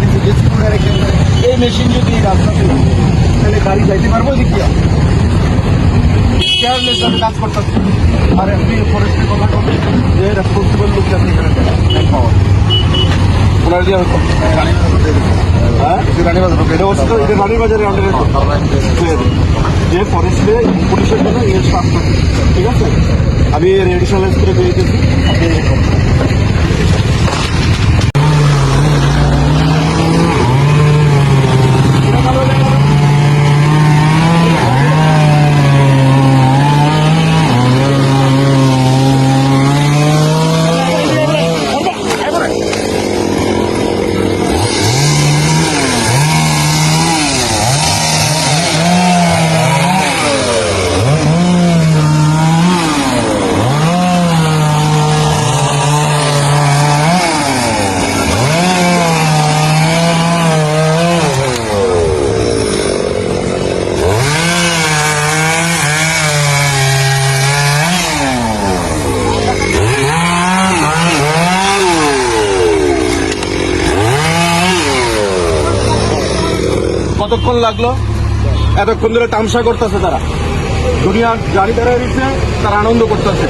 হয়তো রাস্তার মধ্যে রেখে এই মেশিন যদি রাস্তাতে তাহলে গাড়ি যাইতে পারব এদিক দিয়ে? কেয়ারলেস আমি কাজ করতেছি। আর এমনি ফরেস্টের কথা বলতে যে রেসপন্সিবল লোক আপনি এখানে পাওয়ার ওনার দিয়ে হতো হ্যাঁ? যে ফরেস্টে পুলিশের জন্য এর ঠিক আছে? আমি রেডিশনালাইজ করে দিয়ে দিতেছি আপনি কতক্ষণ লাগল? এতক্ষণ ধরে তামসা করতেছে তারা। দুনিয়ার গাড়ি দাঁড়ায় দিচ্ছে তারা আনন্দ করতেছে।